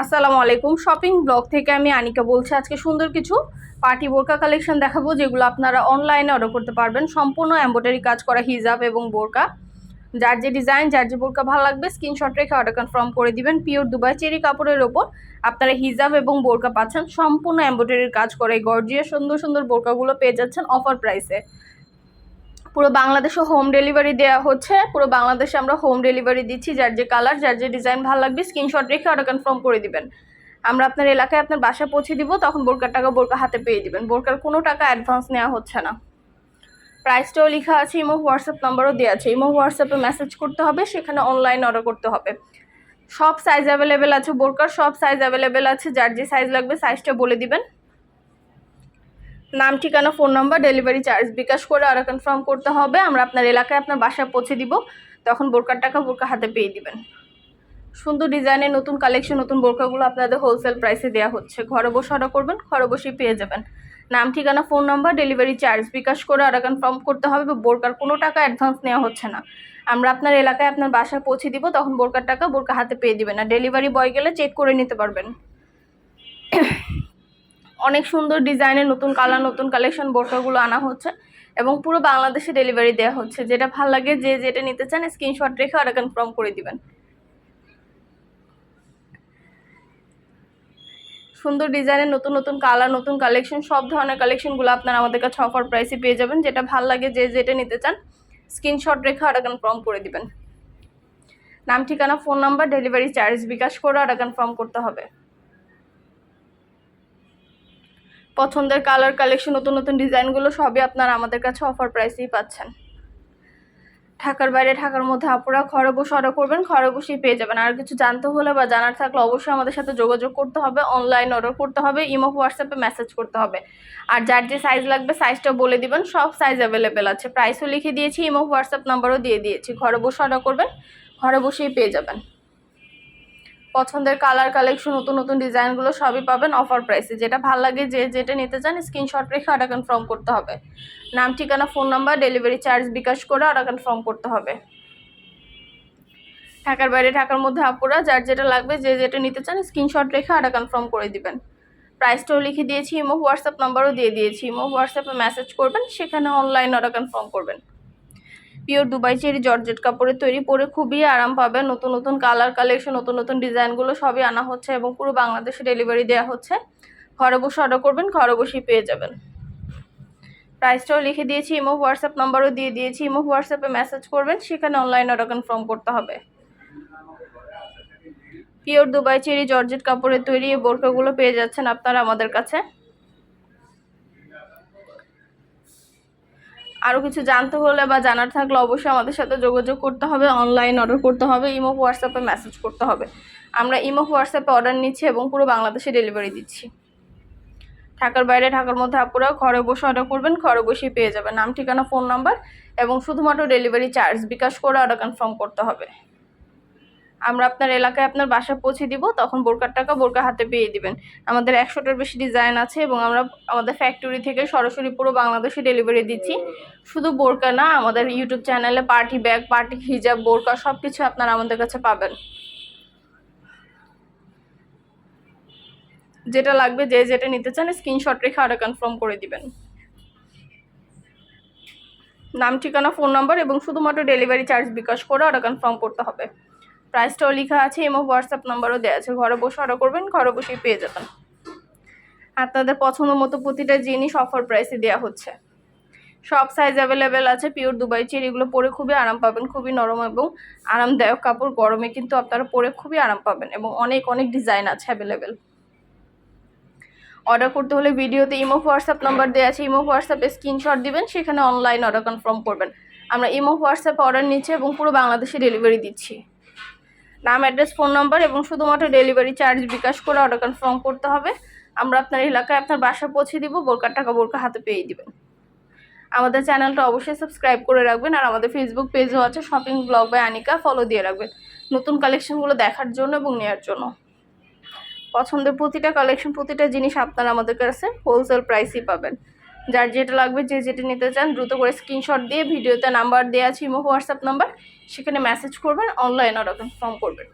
আসসালামু আলাইকুম। Shopping blog থেকে আমি আনিকা বলছি, আজকে সুন্দর কিছু পার্টি বোরকা কালেকশন দেখাবো, যেগুলো আপনারা অনলাইনে অর্ডার করতে পারবেন। সম্পূর্ণ এম্ব্রয়ডারি কাজ করা হিজাব এবং বোরকা। যার যে ডিজাইন যার যে বোরকা ভালো লাগবে স্ক্রিনশট রেখে অর্ডার কনফার্ম করে দিবেন। পিওর দুবাই চেরি কাপড়ের ওপর আপনারা হিজাব এবং বোরকা পাচ্ছেন। সম্পূর্ণ এম্ব্রয়ডারির কাজ করে গর্জিয়া সুন্দর সুন্দর বোরকাগুলো পেয়ে যাচ্ছেন অফার প্রাইসে পুরো বাংলাদেশে হোম ডেলিভারি দেওয়া হচ্ছে। পুরো বাংলাদেশে আমরা হোম ডেলিভারি দিচ্ছি, যার যে কালার যার যে ডিজাইন ভালো লাগবে স্ক্রিনশট রেখে অর্ডার কনফার্ম করে দিবেন। আমরা আপনার এলাকায় আপনার বাসা পৌঁছে দিব, তখন বোরকার টাকা বোরকা হাতে পেয়ে দিবেন। বোরকার কোনো টাকা অ্যাডভান্স নেওয়া হচ্ছে না। প্রাইসটাও লেখা আছে ইমো হোয়াটসঅ্যাপ নাম্বারও দেওয়া আছে। ইমো হোয়াটসঅ্যাপে মেসেজ করতে হবে, সেখানে অনলাইন অর্ডার করতে হবে। সব সাইজ অ্যাভেলেবেল আছে বোরকার, সব সাইজ অ্যাভেলেবেল আছে, যার যে সাইজ লাগবে সাইজটা বলে দিবেন। নাম, ঠিকানা, phone number delivery charge bKash করে আরও কনফার্ম করতে হবে। আমরা আপনার এলাকায় আপনার বাসায় পৌঁছে দিব। তখন বোরকার টাকা বোরকা হাতে পেয়ে দিবেন। সুন্দর ডিজাইনের নতুন কালেকশন নতুন বোরকাগুলো আপনাদের হোলসেল প্রাইসে দেওয়া হচ্ছে। ঘরে বসে অর্ডার করবেন, ঘরে বসেই পেয়ে যাবেন। নাম, ঠিকানা, phone number delivery charge bKash করে আরও কনফার্ম করতে হবে। বা বোরকার কোনো টাকা অ্যাডভান্স নেওয়া হচ্ছে না। আমরা আপনার এলাকায় আপনার বাসায় পৌঁছে দিব, তখন বোরকার টাকা বোরকা হাতে পেয়ে দিবেন। আর ডেলিভারি বয় গেলে চেক করে নিতে পারবেন। অনেক সুন্দর ডিজাইনের নতুন কালার, নতুন কালেকশন বোরকাগুলো আনা হচ্ছে এবং পুরো বাংলাদেশে ডেলিভারি দেওয়া হচ্ছে। যেটা ভালো লাগে, যে যেটা নিতে চান স্ক্রিনশট রেখে আর কনফার্ম করে দিবেন। সুন্দর ডিজাইনের নতুন নতুন কালার নতুন কালেকশন সব ধরনের কালেকশনগুলো আপনারা আমাদের কাছে অফার প্রাইসে পেয়ে যাবেন। যেটা ভালো লাগে, যে যেটা নিতে চান স্ক্রিনশট রেখে আর কনফার্ম করে দিবেন। নাম, ঠিকানা phone number delivery charge bKash করে আর কনফার্ম করতে হবে। পছন্দের কালার কালেকশন নতুন নতুন ডিজাইনগুলো সবই আপনারা আমাদের কাছে অফার প্রাইসেই পাচ্ছেন। ঢাকার বাইরে, ঢাকার মধ্যে আপনারা ঘরে বসে অর্ডার করবেন, ঘরে বসেই পেয়ে যাবেন। আর কিছু জানতে হলে বা জানার থাকলে অবশ্যই আমাদের সাথে যোগাযোগ করতে হবে অনলাইন অর্ডার করতে হবে ইমো হোয়াটসঅ্যাপে মেসেজ করতে হবে। আর যার যে সাইজ লাগবে সাইজটা বলে দিবেন, সব সাইজ অ্যাভেলেবেল আছে। প্রাইসও লিখে দিয়েছি ইমো হোয়াটসঅ্যাপ নাম্বারও দিয়ে দিয়েছি। ঘরে বসে অর্ডার করবেন, ঘরে বসেই পেয়ে যাবেন। পছন্দের কালার কালেকশন নতুন নতুন ডিজাইনগুলো সবই পাবেন অফার প্রাইসে যেটা ভালো লাগে, যে যেটা নিতে চান স্ক্রিনশট রেখে অর্ডার কনফার্ম করতে হবে। নাম, ঠিকানা phone number delivery charge bKash করে অর্ডার কনফার্ম করতে হবে। ঢাকার বাইরে, ঢাকার মধ্যে আপুরা, যার যেটা লাগবে, যে যেটা নিতে চান স্ক্রিনশট রেখে অর্ডার কনফার্ম করে দিবেন। প্রাইসটাও লিখে দিয়েছি ইমো হোয়াটসঅ্যাপ নাম্বারও দিয়ে দিয়েছি ইমো হোয়াটসঅ্যাপে মেসেজ করবেন, সেখানে অনলাইন অর্ডার কনফার্ম করবেন। পিওর দুবাই চেরি জর্জেট কাপড়ের তৈরি পরে খুবই আরাম পাবেন নতুন নতুন কালার কালেকশন নতুন নতুন ডিজাইনগুলো সবই আনা হচ্ছে এবং পুরো বাংলাদেশে ডেলিভারি দেওয়া হচ্ছে। ঘরে বসে অর্ডার করবেন, ঘরে বসেই পেয়ে যাবেন। প্রাইসটাও লিখে দিয়েছি ইমো হোয়াটসঅ্যাপ নাম্বারও দিয়ে দিয়েছি। ইমো হোয়াটসঅ্যাপে মেসেজ করবেন, সেখানে অনলাইন অর্ডার কনফার্ম করতে হবে। পিওর দুবাই চেরি জর্জেট কাপড়ের তৈরি এই বোরকাগুলো পেয়ে যাচ্ছেন আপনারা আমাদের কাছে। আরও কিছু জানতে হলে বা জানার থাকলে অবশ্যই আমাদের সাথে যোগাযোগ করতে হবে অনলাইন অর্ডার করতে হবে ইমো হোয়াটসঅ্যাপে মেসেজ করতে হবে। আমরা ইমো হোয়াটসঅ্যাপে অর্ডার নিচ্ছি এবং পুরো বাংলাদেশে ডেলিভারি দিচ্ছি। ঢাকার বাইরে, ঢাকার মধ্যে আপুরা ঘরে বসে অর্ডার করবেন, ঘরে বসেই পেয়ে যাবেন। নাম, ঠিকানা ফোন নাম্বার এবং শুধুমাত্র ডেলিভারি চার্জ বিকাশ করে অর্ডার কনফার্ম করতে হবে। আমরা আপনার এলাকায় আপনার বাসা পৌঁছে দিব, তখন বোরকার টাকা বোরকা হাতে পেয়ে দিবেন। আমাদের একশোটার বেশি ডিজাইন আছে এবং আমরা আমাদের ফ্যাক্টরি থেকে সরাসরি পুরো বাংলাদেশে ডেলিভারি দিচ্ছি। শুধু বোরকা না, আমাদের ইউটিউব চ্যানেলে পার্টি ব্যাগ পার্টি হিজাব বোরকা সব কিছু আপনারা আমাদের কাছে পাবেন। যেটা লাগবে, যে যেটা নিতে চান স্ক্রিনশট রেখে অর্ডার কনফার্ম করে দিবেন। নাম, ঠিকানা ফোন নাম্বার এবং শুধুমাত্র ডেলিভারি চার্জ বিকাশ করে অর্ডার কনফার্ম করতে হবে। প্রাইসটাও লেখা আছে এবং হোয়াটসঅ্যাপ নাম্বারও দেওয়া আছে। ঘরে বসে অর্ডার করবেন, ঘরে বসেই পেয়ে যাবেন। আপনাদের পছন্দ মতো প্রতিটা জিনিস অফার প্রাইসে দেওয়া হচ্ছে। সব সাইজ অ্যাভেলেবেল আছে পিওর দুবাই চের এগুলো পরে খুবই আরাম পাবেন, খুবই নরম এবং আরামদায়ক কাপড়। গরমে কিন্তু আপনারা পরে খুবই আরাম পাবেন এবং অনেক অনেক ডিজাইন আছে অ্যাভেলেবেল অর্ডার করতে হলে ভিডিওতে ইমো হোয়াটসঅ্যাপ নাম্বার দেওয়া আছে ইমো হোয়াটসঅ্যাপে স্ক্রিনশট দিবেন, সেখানে অনলাইন অর্ডার কনফার্ম করবেন। আমরা ইমো হোয়াটসঅ্যাপে অর্ডার নিচ্ছি এবং পুরো বাংলাদেশে ডেলিভারি দিচ্ছি। নাম অ্যাড্রেস ফোন নাম্বার এবং শুধুমাত্র ডেলিভারি চার্জ বিকাশ করে অর্ডার কনফার্ম করতে হবে। আমরা আপনার এলাকায় আপনার বাসা পৌঁছে দিব, বোরকার টাকা বোরকা হাতে পেয়ে দিবেন। আমাদের চ্যানেলটা অবশ্যই সাবস্ক্রাইব করে রাখবেন আর আমাদের ফেসবুক পেজও আছে shopping blog by Anika follow দিয়ে রাখবেন। নতুন কালেকশনগুলো দেখার জন্য এবং নেওয়ার জন্য। পছন্দের প্রতিটা কালেকশন প্রতিটা জিনিস আপনারা আমাদের কাছে হোলসেল প্রাইসই পাবেন। যার যেটা লাগবে, যে যেটা নিতে চান, দ্রুত করে স্ক্রিনশট দিয়ে, ভিডিওতে নাম্বার দেওয়া আছে, ইমো হোয়াটসঅ্যাপ নাম্বার সেখানে মেসেজ করবেন অনলাইন অর্ডার কনফার্ম করবেন।